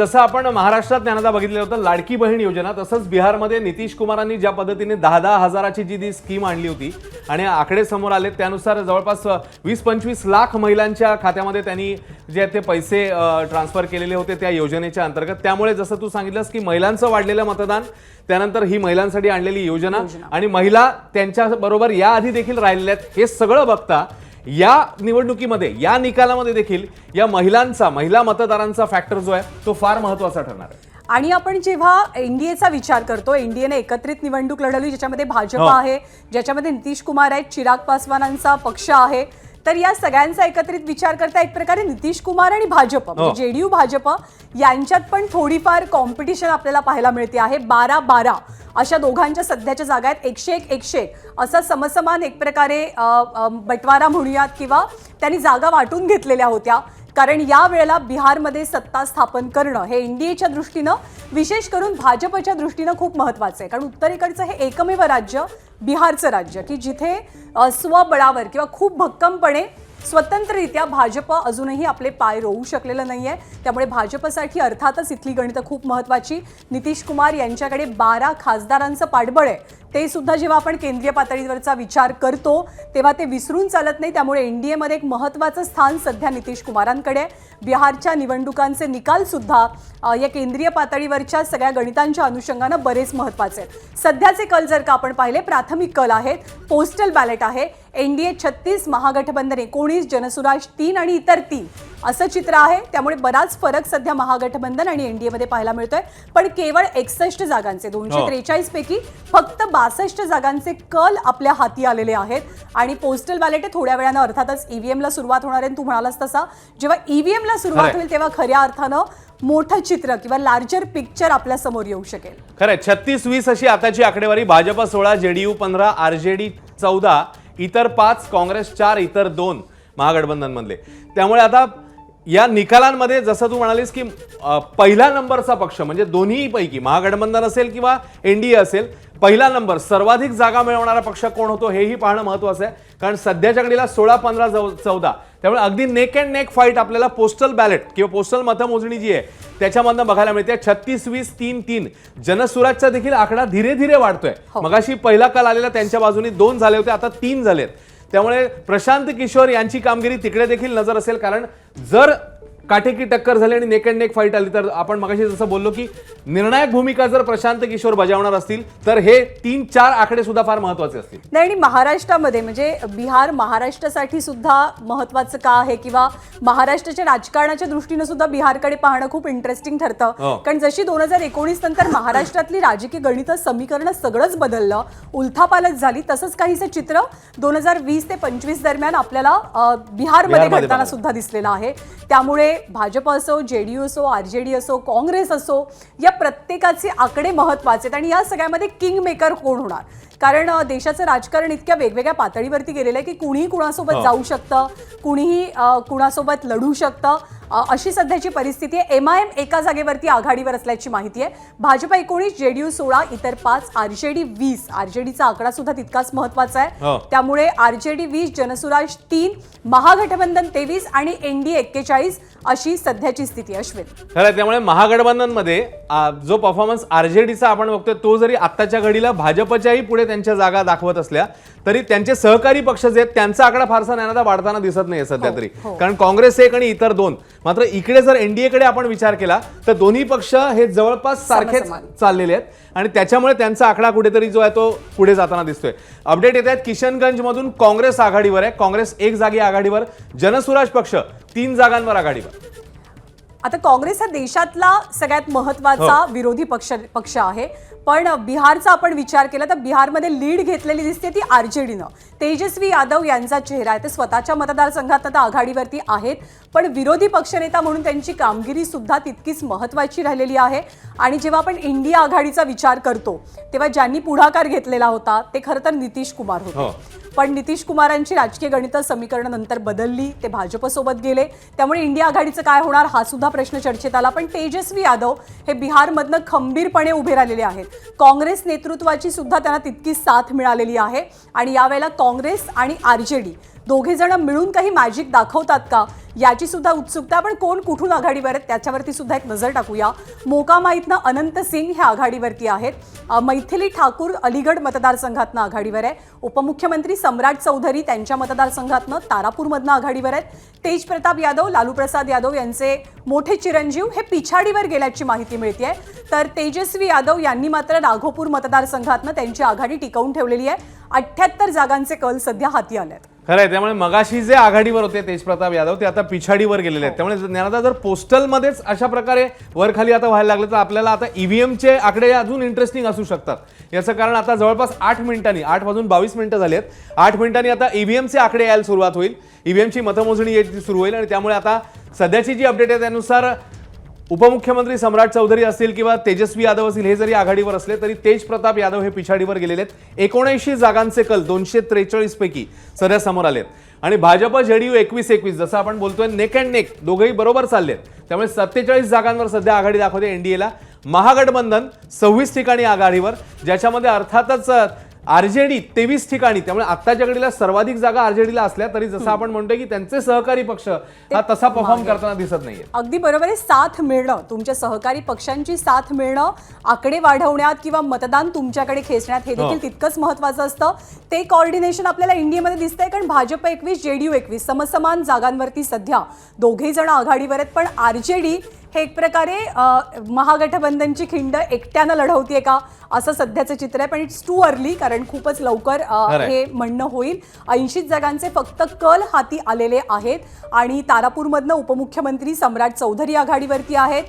जसं आपण महाराष्ट्रात ज्ञानदा बघितलं होतं लाडकी बहीण योजना तसंच बिहारमध्ये नितीश कुमारांनी ज्या पद्धतीने दहा दहा हजाराची जी ती स्कीम आणली होती आणि आकडे समोर आले त्यानुसार जवळपास वीस पंचवीस लाख महिलांच्या खात्यामध्ये त्यांनी जे ते पैसे ट्रान्सफर केलेले होते त्या योजनेच्या अंतर्गत. त्यामुळे जसं तू सांगितलंस की महिलांचं वाढलेलं मतदान त्यानंतर ही महिलांसाठी आणलेली योजना. आणि महिला त्यांच्या बरोबर याआधी देखील राहिलेल्या आहेत हे सगळं बघता या निवडणुकीमध्ये या निकालामध्ये देखील या महिलांचा महिला मतदारांचा फॅक्टर जो आहे तो फार महत्त्वाचा ठरणार आहे आणि आपण जेव्हा एनडीएचा विचार करतो एनडीएने एकत्रित निवडणूक लढवली ज्याच्यामध्ये भाजप हो. आहे ज्याच्यामध्ये नितीश कुमार आहेत चिराग पासवानांचा पक्ष आहे तर या सगळ्यांचा एकत्रित विचार करता एक प्रकारे नितीश कुमार आणि भाजप हो. म्हणजे जेडीयू भाजप यांच्यात पण थोडीफार कॉम्पिटिशन आपल्याला पाहायला मिळते आहे. बारा बारा अशा दोघांच्या सध्याच्या जागा आहेत. एकशे एक एकशे एक. असा समसमान एक प्रकारे बटवारा म्हणूयात किंवा त्यांनी जागा वाटून घेतलेल्या होत्या. कारण या वेळेला बिहारमध्ये सत्ता स्थापन करणं हे एनडीएच्या दृष्टीनं विशेष करून भाजपच्या दृष्टीनं खूप महत्वाचं आहे. कारण उत्तरेकडचं हे एकमेव राज्य बिहारचं राज्य की जिथे स्वबळावर किंवा खूप भक्कमपणे स्वतंत्ररित्या भाजप अजूनही आपले पाय रोवू शकलेलं नाही आहे त्यामुळे भाजपसाठी अर्थातच इथली गणितं खूप महत्त्वाची नितीश कुमार यांच्याकडे बारा खासदारांचं पाठबळ आहे. ते सुद्धा जेव्हा आपण केंद्रीय पातळीवरचा विचार करतो तेव्हा ते विसरून चालत नाही. त्यामुळे एन डी एमध्ये एक महत्त्वाचं स्थान सध्या नितीश कुमारांकडे आहे. बिहारच्या निवडणुकांचे निकाल सुद्धा या केंद्रीय पातळीवरच्या सगळ्या गणितांच्या अनुषंगानं बरेच महत्त्वाचे आहेत. सध्याचे कल जर का आपण पाहिले प्राथमिक कल आहेत. पोस्टल बॅलेट आहे. एनडीए छत्तीस महागठबंधन एकोणीस जनसुराज तीन आणि इतर तीन असं चित्र आहे. त्यामुळे बराच फरक सध्या महागठबंधन आणि एनडीए मध्ये पाहायला मिळतोय. पण केवळ एकसष्ट जागांचे दोनशे हो. त्रेचाळीस पैकी फक्त बासष्ट जागांचे कल आपल्या हाती आलेले आहेत. आणि पोस्टल बॅलेट थोड्या वेळानं अर्थातच ईव्हीएम ला सुरुवात होणार आहे तू म्हणालास तसा जेव्हा ईव्हीएम ला सुरुवात. होईल तेव्हा खऱ्या अर्थानं मोठं चित्र किंवा लार्जर पिक्चर आपल्यासमोर येऊ शकेल. खरंय. छत्तीस वीस अशी आताची आकडेवारी भाजप सोळा जेडीयू पंधरा आरजेडी चौदा इतर पाच काँग्रेस चार इतर दोन महागठबंधन मधले त्यामुळे आता या निकालांमध्ये जसं तू म्हणालीस की पहिला नंबरचा पक्ष म्हणजे दोन्हीपैकी महागठबंधन असेल किंवा एनडीए असेल पहिला नंबर सर्वाधिक जागा मिळवणारा पक्ष कोण होतो हेही पाहणं महत्वाचं आहे. कारण सध्याच्या घडीला सोळा पंधरा चौदा. त्यामुळे अगदी नेक अँड नेक फाईट आपल्याला पोस्टल बॅलेट किंवा पोस्टल मतमोजणी जी आहे त्याच्यामधनं बघायला मिळते. छत्तीस वीस तीन तीन. जनसुराजचा देखील आकडा धीरे धीरे वाढतोय मगाशी पहिला काल आलेला त्यांच्या बाजूने दोन झाले होते आता तीन झालेत. त्यामुळे प्रशांत किशोर यांची कामगिरी तिकडे देखील नजर असेल. कारण जर काटेकी टक्कर झाली आणि नेक अँड नेक फाईट आली. तर आपण मगाशी जसं बोललो की निर्णायक भूमिका जर प्रशांत किशोर बजावणार असतील तर हे तीन चार आकडे सुद्धा फार महत्त्वाचे असतील. नाही आणि महाराष्ट्रामध्ये म्हणजे बिहार महाराष्ट्रासाठी सुद्धा महत्वाचं का आहे? किंवा महाराष्ट्राच्या राजकारणाच्या दृष्टीनं सुद्धा बिहारकडे पाहणं खूप इंटरेस्टिंग ठरतं. हो. कारण जशी दोन हजार एकोणीस नंतर महाराष्ट्रातली राजकीय गणितं समीकरणं सगळंच बदललं उलथापालट झाली तसंच काहीसं चित्र दोन हजार वीस ते पंचवीस दरम्यान आपल्याला बिहारमध्ये घडताना. सुद्धा दिसलेला आहे. त्यामुळे भाजप असो जेडीयू असो आरजेडी असो काँग्रेस असो या प्रत्येकाचे आकडे महत्त्वाचे आहेत. आणि या सगळ्यामध्ये किंग मेकर कोण होणार? कारण देशाचं राजकारण इतक्या वेगवेगळ्या पातळीवरती गेलेलं आहे की कुणीही कुणासोबत. जाऊ शकतं कुणीही कुणासोबत लढू शकतं. अशी सध्याची परिस्थिती आहे. एम आय एम एका जागेवरती आघाडीवर असल्याची माहिती आहे. भाजप एकोणीस जेडीयू सोळा इतर पाच आरजेडी वीस. आरजेडीचा आकडा सुद्धा तितकाच महत्त्वाचा आहे. हो. त्यामुळे आरजेडी वीस जनसुराज तीन महागठबंधन तेवीस आणि एनडीए एक्केचाळीस अशी सध्याची स्थिती अश्विन. खरं त्यामुळे महागठबंधनमध्ये आ, जो परफॉर्मन्स आरजेडीचा आपण बघतोय तो जरी आत्ताच्या घडीला भाजपच्याही पुढे त्यांच्या जागा दाखवत असल्या तरी त्यांचे सहकारी पक्ष जे आहेत त्यांचा आकडा फारसा ज्ञानाचा वाढताना दिसत नाही सध्या हो, तरी. हो. कारण काँग्रेस एक आणि इतर दोन. मात्र इकडे जर एनडीए कडे आपण विचार केला तर दोन्ही पक्ष हे जवळपास सारखेच. चाललेले आहेत. आणि त्याच्यामुळे त्यांचा आकडा कुठेतरी जो आहे तो पुढे जाताना दिसतोय. अपडेट येत आहेत किशनगंज मधून काँग्रेस आघाडीवर आहे. काँग्रेस एक जागी आघाडीवर जनसुराज पक्ष तीन जागांवर आघाडीवर. आता काँग्रेस हा देशातला सगळ्यात महत्त्वाचा हो. विरोधी पक्ष पक्ष आहे. पण बिहारचा आपण विचार केला तर बिहारमध्ये लीड घेतलेली दिसते ती आरजेडीनं. तेजस्वी यादव यांचा चेहरा आहे. ते स्वतःच्या मतदारसंघात आता आघाडीवरती आहेत. पण विरोधी पक्षनेता म्हणून त्यांची कामगिरी सुद्धा तितकीच महत्वाची राहिलेली आहे. आणि जेव्हा आपण इंडिया आघाडीचा विचार करतो तेव्हा ज्यांनी पुढाकार घेतलेला होता ते खरं तर नितीश कुमार हो. होते पण नितीश कुमारांची राजकीय गणितं समीकरणं नंतर बदलली ते भाजपसोबत गेले. त्यामुळे इंडिया आघाडीचं काय होणार हा सुद्धा प्रश्न चर्चेत आला. पण तेजस्वी यादव हे बिहारमधनं खंबीरपणे उभे राहिलेले आहेत. काँग्रेस नेतृत्वाची सुद्धा त्यांना तितकी साथ मिळालेली आहे. आणि यावेळेला काँग्रेस आणि आरजेडी दोघे जण मिळून काही मॅजिक दाखवतात का? याची सुद्धा उत्सुकता पण कोण कुठून आघाडीवर आहेत? त्याच्यावरती सुद्धा एक नजर टाकूया. मोकामा इथनं अनंत सिंग हे आघाडीवरती आहेत. मैथिली ठाकूर अलीगड मतदारसंघातनं आघाडीवर आहे. उपमुख्यमंत्री सम्राट चौधरी त्यांच्या मतदारसंघातनं तारापूरमधनं आघाडीवर आहेत. तेज प्रताप यादव लालू प्रसाद यादव यांचे मोठे चिरंजीव हे पिछाडीवर गेल्याची माहिती मिळते तर तेजस्वी यादव यांनी मात्र राघोपूर मतदारसंघातनं त्यांची आघाडी टिकवून ठेवलेली आहे. अठ्ठ्याहत्तर जागांचे कल सध्या हाती आले आहेत खरंय त्यामुळे मगाशी जे आघाडीवर होते तेजप्रताप यादव ते आता पिछाडीवर गेलेले आहेत. त्यामुळे ज्ञानदा जर पोस्टलमध्येच अशा प्रकारे वर खाली आता व्हायला लागलं तर आपल्याला आता ईव्हीएमचे आकडे अजून इंटरेस्टिंग असू शकतात. याचं कारण आता जवळपास आठ मिनिटांनी आठ वाजून बावीस मिनिटं झाली आहेत आठ मिनिटांनी आता ईव्हीएमचे आकडे यायला सुरुवात होईल. ईव्हीएमची मतमोजणी यायची सुरू होईल आणि त्यामुळे आता सध्याची जी अपडेट आहे त्यानुसार उपमुख्यमंत्री सम्राट चौधरी असतील किंवा तेजस्वी यादव असतील हे जरी आघाडीवर असले तरी तेज प्रताप यादव हे पिछाडीवर गेलेले आहेत. एकोणऐंशी जागांचे कल दोनशे त्रेचाळीस पैकी सध्या समोर आलेत. आणि भाजप जेडीयू एकवीस एकवीस जसं आपण बोलतोय नेक अँड नेक दोघेही बरोबर चाललेत. त्यामुळे सत्तेचाळीस जागांवर सध्या आघाडी दाखवते एनडीएला महागठबंधन सव्वीस ठिकाणी आघाडीवर ज्याच्यामध्ये अर्थातच आरजेडी तेवीस ठिकाणी त्यामुळे आत्ताच्या घडीला सर्वाधिक जागा आरजेडीला असल्या तरी जसं आपण म्हणतोय की त्यांचे सहकारी पक्ष हा तसा परफॉर्म करताना दिसत नाहीये. अगदी बरोबर आहे साथ मिळणं तुमच्या सहकारी पक्षांची साथ मिळणं आकडे वाढवण्यात किंवा मतदान तुमच्याकडे खेचण्यात हे हो. देखील तितकंच महत्वाचं असतं. ते कॉर्डिनेशन आपल्याला इंडियामध्ये दिसतंय कारण भाजप एकवीस जेडीयू एकवीस समसमान जागांवरती सध्या दोघेही जण आघाडीवर आहेत. पण आरजेडी हे एक प्रकारे महागठबंधनची खिंड एकट्यानं लढवतीये का? असं सध्याचं चित्र आहे पण इट्स टू अर्ली कारण खूपच लवकर. हे म्हणणं होईल. ऐंशी जागांचे फक्त कल हाती आलेले आहेत आणि तारापूरमधनं उपमुख्यमंत्री सम्राट चौधरी आघाडीवरती आहेत.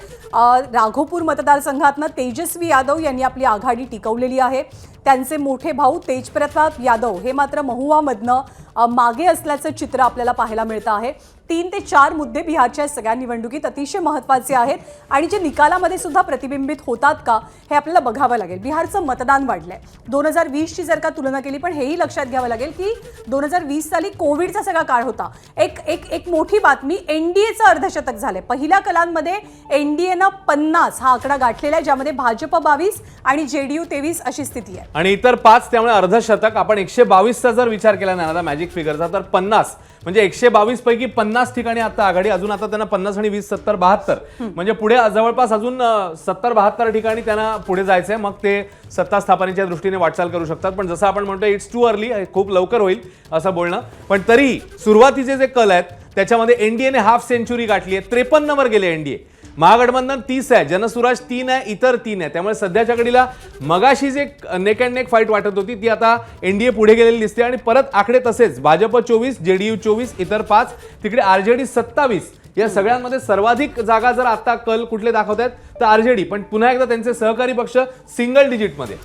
राघोपूर मतदारसंघातनं तेजस्वी यादव यांनी आपली आघाडी टिकवलेली आहे. त्यांचे मोठे भाऊ तेजप्रताप यादव हे मात्र महुवामधनं मागे असल्याचं चित्र आपल्याला पाहायला मिळतं आहे. तीन ते चार मुद्दे बिहारच्या सगळ्या निवडणुकीत अतिशय महत्त्वाचे आहेत. आणि जे निकालामध्ये सुद्धा प्रतिबिंबित होतात का हे आपल्याला बघावं लागेल. बिहारचं मतदान वाढलंय. दोन हजार वीसची जर का तुलना केली पण हेही लक्षात घ्यावं लागेल की दोन हजार वीस साली कोविडचा सगळा काळ होता. एक एक एक मोठी बातमी एनडीएचं अर्धशतक झालंय. पहिल्या कलांमध्ये एनडीएनं पन्नास हा आकडा गाठलेला आहे ज्यामध्ये भाजप बावीस आणि जेडीयू तेवीस अशी स्थिती आहे. आणि इतर पाच त्यामुळे अर्धशतक आपण एकशे बावीसचा जर विचार केला ना मॅजिक फिगरचा तर पन्नास. म्हणजे एकशे बावीस पैकी पन्नास ठिकाणी आता आघाडी. अजून आता त्यांना पन्नास आणि वीस सत्तर बहात्तर. म्हणजे पुढे जवळपास अजून सत्तर बहात्तर ठिकाणी त्यांना पुढे जायचंय. मग ते सत्ता स्थापनेच्या दृष्टीने वाटचाल करू शकतात. पण जसं आपण म्हणतो इट्स टू अर्ली खूप लवकर होईल असं बोलणं. पण तरी सुरुवातीचे जे कल आहेत त्याच्यामध्ये एनडीएने हाफ सेंचुरी गाठली आहे. त्रेपन्नवर गेले एनडीए महागठबंधन तीस आहे जनसुराज तीन आहे इतर तीन आहे. त्यामुळे सध्याच्या घडीला मगाशी जे नेक अँड नेक फाईट वाटत होती ती आता एनडीए पुढे गेलेली दिसते आणि परत आकडे तसेच भाजप चोवीस जेडीयू चोवीस इतर पाच तिकडे आरजेडी सत्तावीस या सगळ्यांमध्ये सर्वाधिक जागा जर आता कल कुठले दाखवत आहेत तर आरजेडी पण पुन्हा एकदा त्यांचे सहकारी पक्ष सिंगल डिजिटमध्ये.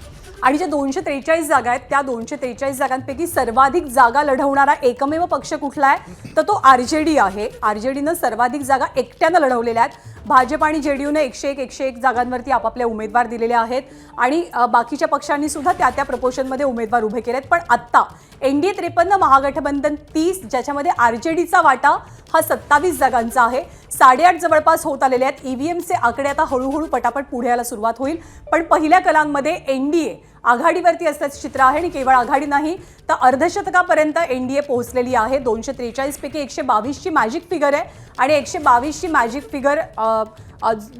आणि ज्या दोनशे त्रेचाळीस जागा आहेत त्या दोनशे त्रेचाळीस जागांपैकी सर्वाधिक जागा लढवणारा एकमेव पक्ष कुठला आहे? तर तो आर जे डी आहे. आर जे डीनं सर्वाधिक जागा एकट्यानं लढवलेल्या आहेत. भाजप आणि जे जेडीयूने एकशे एक एकशे एक जागांवरती आपापले उमेदवार दिलेले आहेत. आणि बाकीच्या पक्षांनी सुद्धा त्या त्या प्रपोशनमध्ये उमेदवार उभे केले आहेत पण आत्ता एन डी ए त्रेपन्न महागठबंधन तीस ज्याच्यामध्ये आर जे डीचा वाटा हा सत्तावीस जागांचा आहे. साडेआठ जवळपास होत आलेले आहेत. ईव्हीएमचे आकडे आता हळूहळू पटापट पुढे यायला सुरुवात होईल. पण पहिल्या कलांमध्ये एन डी ए आघाडीवरती असल्याचं चित्र आहे आणि केवळ आघाडी नाही तर अर्धशतकापर्यंत एनडीए पोहोचलेली आहे. दोनशे त्रेचाळीस पैकी एकशे बावीसची मॅजिक फिगर आहे आणि एकशे बावीसची मॅजिक फिगर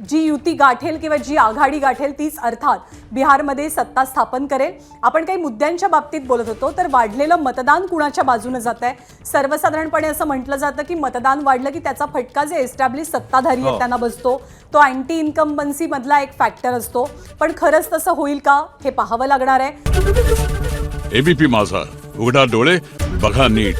जी युती गाठेल किंवा जी आघाडी गाठेल तीच अर्थात बिहारमध्ये सत्ता स्थापन करेल. आपण काही मुद्द्यांच्या बाबतीत बोलत होतो तर वाढलेलं मतदान कुणाच्या बाजूने जात आहे सर्वसाधारणपणे असं म्हटलं जातं की मतदान वाढलं की त्याचा फटका जे एस्टॅब्लिश सत्ताधारी आहेत हो. त्यांना बसतो. तो अँटी इन्कम्बन्सी मधला एक फॅक्टर असतो. पण खरंच तसं होईल का? हे पाहावं लागणार आहे. एबीपी माझा. उघडा डोळे बघा नीट.